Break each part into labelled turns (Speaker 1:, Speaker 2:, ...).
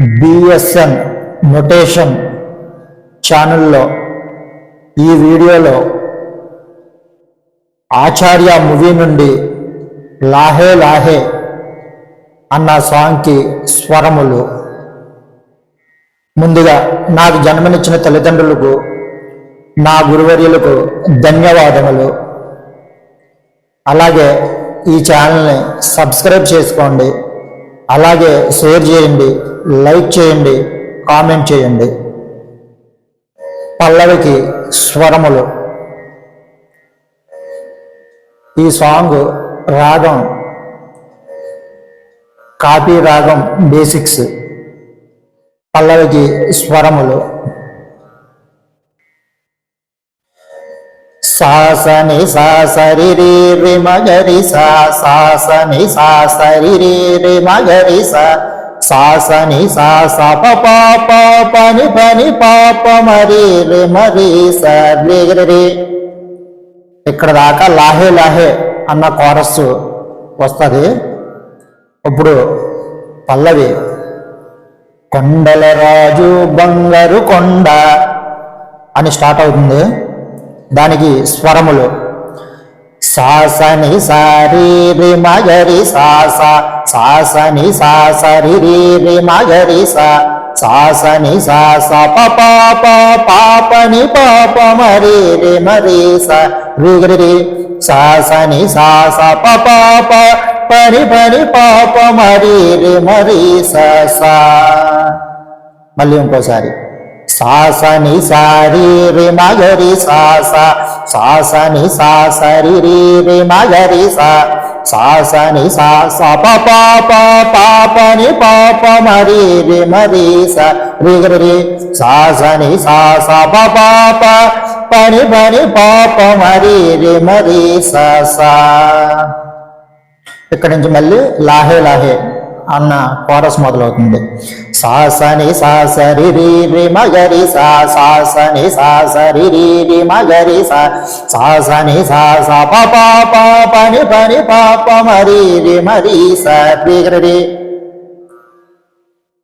Speaker 1: BSN notation ఛానల్లో ఈ వీడియోలో ఆచార్య మూవీ నుండి లాహే లాహే అన్న సాంగ్కి స్వరములు. ముందుగా నాకు జన్మనిచ్చిన తల్లిదండ్రులకు నా గురువర్యులకు ధన్యవాదములు. అలాగే ఈ ఛానల్ని సబ్స్క్రైబ్ చేసుకోండి. అలాగే షేర్ చేయండి లైక్ చేయండి కామెంట్ చేయండి. పల్లవికి స్వరములు. ఈ సాంగ్ రాగం కాపీ రాగం బేసిక్స్. పల్లవికి స్వరములు. సాసని సాసరి రే రి మగరి సా సాసని సాసరి రే రి మగరి సా సాసని సా పాప పని పని పాప మరి రి మరి సరి ఇక్కడ దాకా లాహే లాహే అన్న కోరస్ వస్తుంది. ఇప్పుడు పల్లవి కొండల రాజు బంగారు కొండ అని స్టార్ట్ అవుతుంది. దానికి స్వరములు. సాసని సారి రి మగరి సాసా సాసని సాసరి రి రి మగరి సా సాసని సాస ప పాపని పాప మరి రి మరి స రి రి సాసని సాస ప పరి పరి పాప మరి రి మరి స. మళ్ళీ ఇంకోసారి. సాసని సారి రి మగరి సాస సాసని సాసరి రి రి మగరి సా సాసని సాస ప పాపని పాప మరి రి మరి స. రి రి సాసని సాస పాప పని పని పాప మరి రి మరి సా. ఇక్కడి నుంచి మళ్ళీ లాహే లాహే అన్న కోరస్ మొదలవుతుంది. సాసని సాసరి రీరి మగరి సా సాసని సాసరి రీరి మగరి సా సాసని సా పాప పని పని పాప మరీరి మరీ మరి స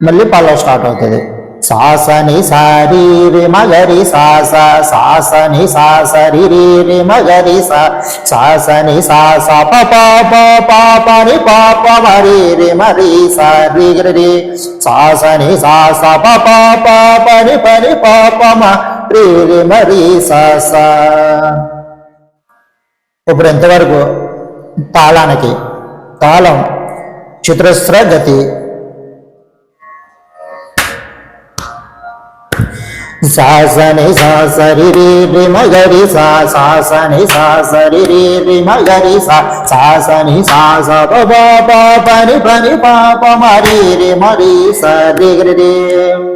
Speaker 1: మళ్ళీ పల్లవ స్టార్ట్ అవుతుంది. సాసని సారి మగరి సాస సాసని సాసరి రి మగరి సాసని సాస పాప పాపని పాప మరి రి మరి సా రి సాసని సాస పాప ప ప పని పని పాప మ రి మరి సాస ఇప్పుడు ఎంతవరకు తాళానికి తాళం చతురస్ర గతి సాసని సాసరి రి మగరి సా సాసని సాసరి రి మగరి సా సాసని సాస ప పని పని పాప మరి రి మరి సరి రే.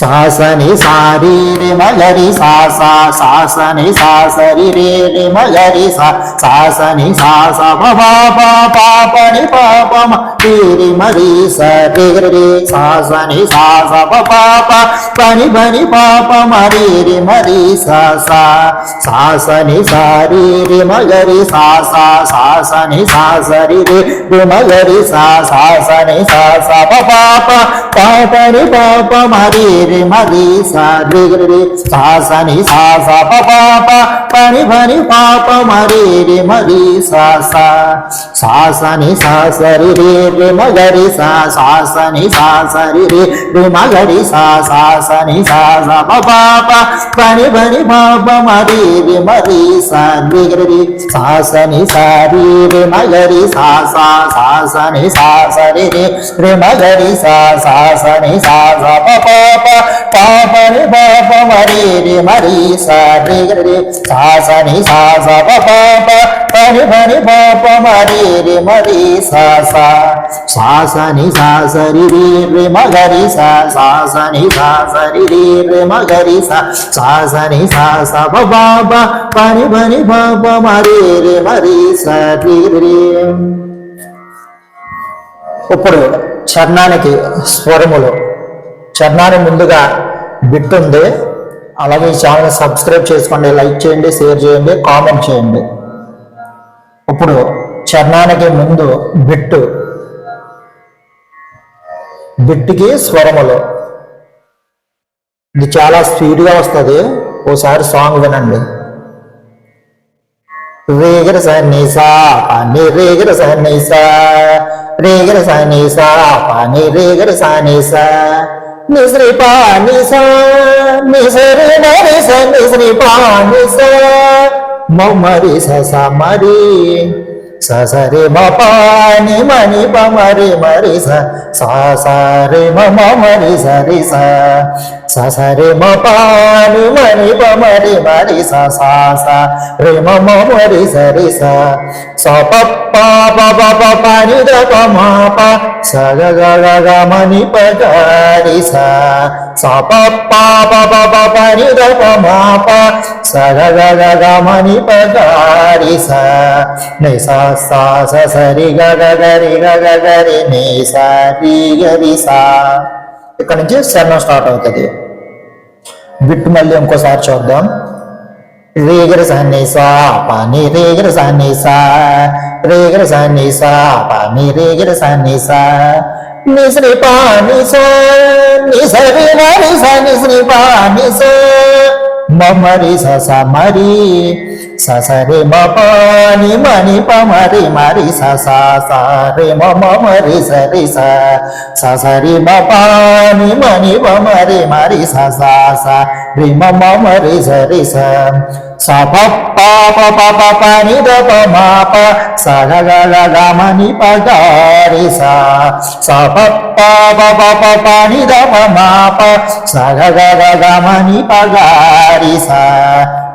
Speaker 1: రి రి సాసని సారి రి మగరి సా సా సాసని సాసరి రి రి మగరి సా సాసని సాస ప ప ప పాపని పాప మ రి రి మరి స రి రి రి సాసని సాస ప ప ప పని పని పాప మరి రి మరి స సా సాసని సారి రి మగరి సా రి రి సా సాసని సాస ప ప ప మరి మరి పని పని పాప మరి రి మరి సాసని సాసరి రి రి మగరి సాసని సాసరి రి రి మగరి సాసని సాస ప ప పని పని పాప మరి రి మరి స రి రి సాసని సారి రి మగరి సా సా సాసని సాసరి రి రి మగరి సా సాసని సాస ప ప ప పాపని పాప మరి రి మరి స రి సాసని సాస పాప ప ప పని పని పాప మరి రి మరి స సాసని సాసరి రి రి మగరి సాసని సాసరి రి రి మగరి సాసని సాస పాప ప ప పని పని పాప మరి రి మరి స రి ఇప్పుడు చర్ణానికి స్వరములు. చరణాన్ని ముందుగా బిట్ ఉంది అలాగే ఈ ఛానల్ సబ్స్క్రైబ్ చేసుకోండి లైక్ చేయండి షేర్ చేయండి కామెంట్ చేయండి. ఇప్పుడు చరణానికి ముందు బిట్టు. బిట్టుకి స్వరములు. ఇది చాలా స్పీడ్గా వస్తుంది. ఓసారి సాంగ్ వినండి. రేగర సన్నిసా పాని రేగర సన్నిసా రేగర సన్నిసా పాని రేగర సన్నిసా. నిశ్రీ పానిసా నిసరి నరిస నిశ్రీ పానిసా మమ్మరి స మరి ససరి మపాని మణి పమరి మరి స సాసరి మమ మరి సరి స ససరి మపాని మణి పమరి మరి స సాస రి మమ మరి సరి స స పప్ప ప ప పని ద ప మ ప స గ గ గ గ మని ప గ స ని స స స స రి గ ని స రి గ ఇక్కడ నుంచి శరణం స్టార్ట్ అవుతుంది బిట్ మళ్ళీ ఇంకోసారి చూద్దాం రేగర సన్నిసా పాని రేగర సన్నిసా రేగర సన్నిసా పాని రేగర సన్నిసా నిశ్రీ పాని సా నిసరి నరి స నిశ్రీ పాని సా మమరి స స మరి స స రే మ పాని మణి ప మరి మరి స స స రే మ మ మరి స రి స స స రి మ పాని మణి ప మరి మరి స మమ రిస రి మ మ మరి స రి స స ప ప ప ప ప ప ని ద ప మ ప స గ గ గ గ మ ని ప గ రి స స ప ప ప ని ద ప మ ప స గ గ గ గ మ ని ప గ రి స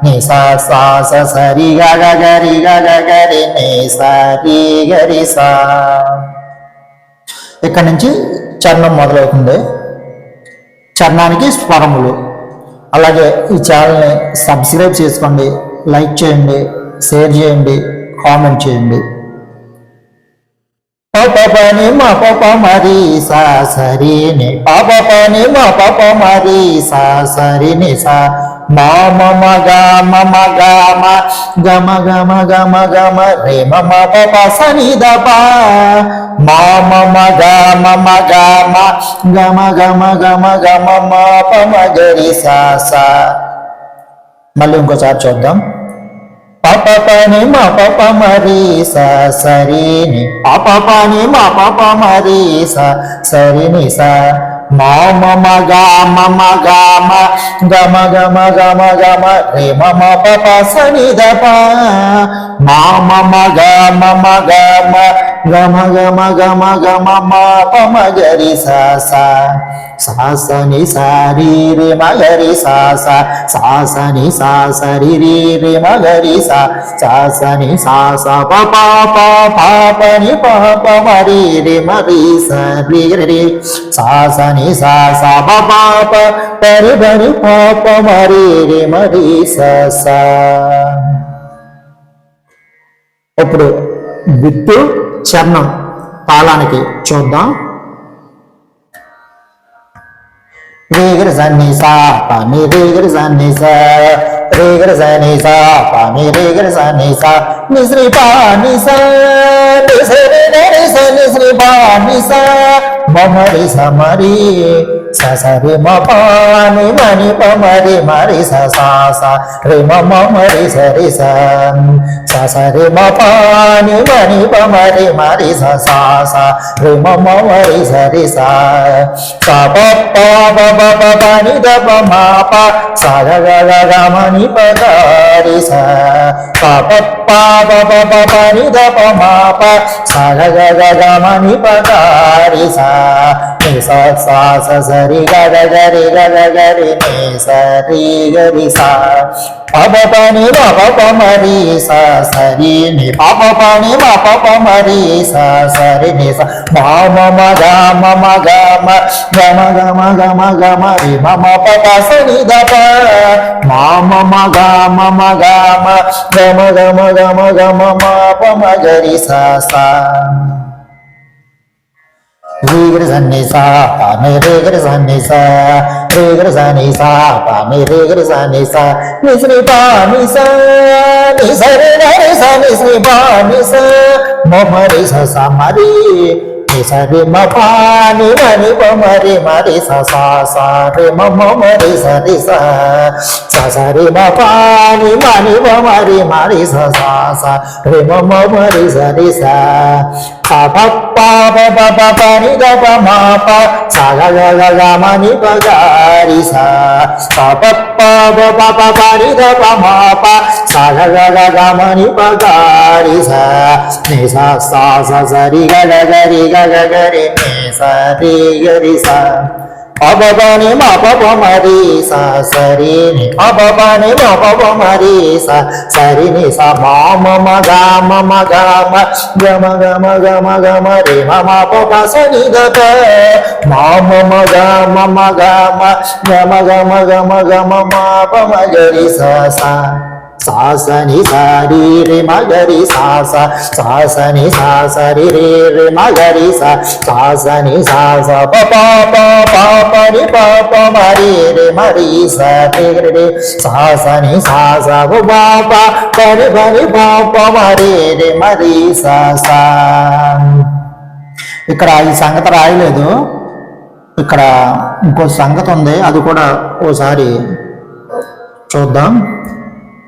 Speaker 1: ని స స స స రి గ గ గ రి గ గ గ రి ని స రి గ రి స ఇక్కడ నుంచి చరణం మొదలవుతుంది. చరణానికి స్వరములు. అలాగే ఈ ఛానల్ని సబ్స్క్రైబ్ చేసుకోండి లైక్ చేయండి షేర్ చేయండి కామెంట్ చేయండి. పాప పని మా పాప మరి సా సరిని పాప పని మా పాప మరి సా సరి ని సా. మా మమ గ మమ గ మ గమ గమ గమ గమ రే మమ పాప సని ద మా మమ గ మమ గ మ గమ గమ గమ గమ మా పమ గరి సా సా మళ్ళీ ఇంకోసారి చూద్దాం పాప పని మా పప మరి స సరి ని పని మా పప మరి స సరి మమ గ మమ గ మ గమ గమ గమ గమ రే మమ పప సని ద ప మా మమ గ మమ గ మ గమ గమ గమ గమ మా గరి సాసని సారి రే మగరి సాస. సాసని సాసరి రే రే మగరి సా. సాసని సాస పాప పాపని పాప మరి రే మరి సరి రే సాసని సాస పాప పరి పరి పాప మరి రే మరి స. ఇప్పుడు విత్తు చర్ణం తాళానికి చూద్దాం. రేగర సన్ని సా పాని రేగర సన్ని సా రేగర సన్ని సా పాని రేగర సన్ని సా నిశ్రీ పాని సా స నిశ్రీ పాని మమరి ససరి మ పాని మణి పమరి మరి స సా సా రి మ మ మరి సరి స ససరి మ పాని మణి పమరి మరి స సా సా రి మ మ మరి సరి స స ప ప ప ప ప ప ని ద ప మ ప స గ గ గ గ మ ని ప గ రి స ప ప ప ప ప ప ప ని ద ప మ ప స గ గ గ గ మ ని ప గ రి స ని స స స స రి గ గ గ రి గ గ గ రి ని స రి గ రి స ప ప ప ని మ ప ప మ రి స స రి ని ప ప ప ని మ ప ప మ రి స స రి ని స మ మ మ గ మ మ గ మ గ మ గ మ గ మ గ మ రి మ మ ప ప స ని ద ప మ మ మ గ మ మ గ మ గ మ గ మ గ మ గ మ మ ప మ గ రి స స రేగర సన్ని సా పాని రేగర సన్ని సా రేగర సన్ని సా పాని రేగర సన్ని సా నిశ్రీ పాని సా నిసరి నరి స నిశ్రీ పాని సా మమరి స సమరి ని సరి మ పాని మని మరి మరి స సా సా రి మ మ మరి సరి స స సరి మ పాని మని మరి మరి స సా సరి స ప ప ప ప ప ప ప ని ద ప మ ప స గ గ గ గ మ ని ప గ రి స ప ప ప ప ప ప ప ని ద ప మ ప స గ గ గ గ మ ని ప గ రి స ని స స స స రి గ గ గ రి గ గ గ రి ని స రి గ రి స అబబని మపప మరి స సరి ని అబబని స సాసని సారి రే మగరి సాస సాసని సాసరి రే రే మగరి సా సాసని సాస. పాప పాపని పాప మరి రే మరి సరి రే సాసని సాస ప పరి పరి పాప మరి రే మరి సాస ఇక్కడ ఈ సంగతి రాయలేదు. ఇక్కడ ఇంకో సంగతి ఉంది. అది కూడా ఓసారి చూద్దాం.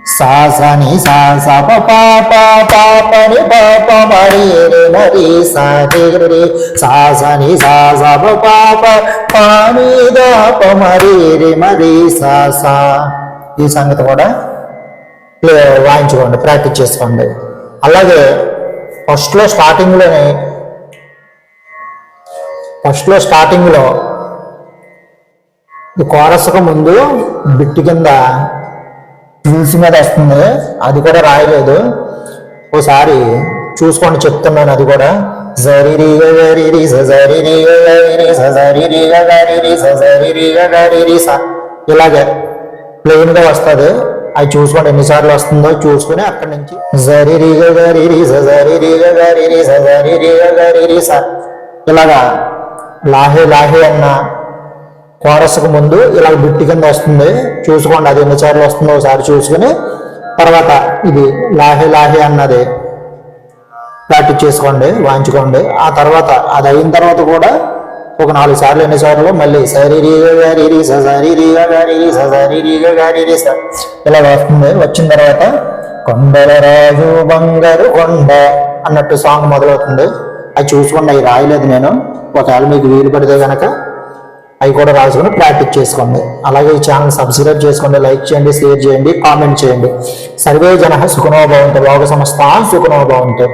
Speaker 1: సాసని సా పాప పాపని పాప మరి ప ప ప ప ని ప ప మ రి సాసా ని ఈ సంగతి కూడా వాయించుకోండి ప్రాక్టీస్ చేసుకోండి. అలాగే ఫస్ట్లో స్టార్టింగ్లోనే ఫస్ట్లో స్టార్టింగ్లో ఈ కోరసకు ముందు బిట్టు కింద ట్విల్స్ మీద వస్తుంది అది కూడా రాయలేదు. ఓసారి చూసుకోండి చెప్తున్నాను అది కూడా. జరి రి గ రి రి స జరి రి రి రి స జరి రి రి రి స జరి రి రి రి ఇలాగే ప్లెయిన్గా వస్తుంది. అది చూసుకోండి ఎన్నిసార్లు వస్తుందో చూసుకుని అక్కడి నుంచి జరి రీగ గారి గ రి రీగ గారి జరి రి గ గారి రి రి స ఇలాగా లాహే లాహే అన్న కోరస్కు ముందు ఇలా బుట్టి కింద వస్తుంది. చూసుకోండి అది ఎన్నిసార్లు వస్తుందో ఒకసారి చూసుకుని తర్వాత ఇది లాహే లాహే అన్నది ప్రాక్టీస్ చేసుకోండి వాయించుకోండి. ఆ తర్వాత అది అయిన తర్వాత కూడా ఒక నాలుగు సార్లు ఎన్నిసార్లు మళ్ళీ సరిరీగా గారి సరిరీగా గారి సరిరీగా గారి ఇలా వస్తుంది. వచ్చిన తర్వాత కొండల రాజు బంగారు కొండ అన్నట్టు సాంగ్ మొదలవుతుంది. అది చూసుకోండి అవి రాయలేదు నేను. ఒకవేళ మీకు వీలు పడితే కనుక అవి కూడా రాసుకొని ప్రాక్టీస్ చేసుకోండి. అలాగే ఈ ఛానల్ సబ్స్క్రైబ్ చేసుకోండి లైక్ చేయండి షేర్ చేయండి కామెంట్ చేయండి. సర్వే జన సుఖనోభవంతో లోక సంస్థ సుఖనోభవంతో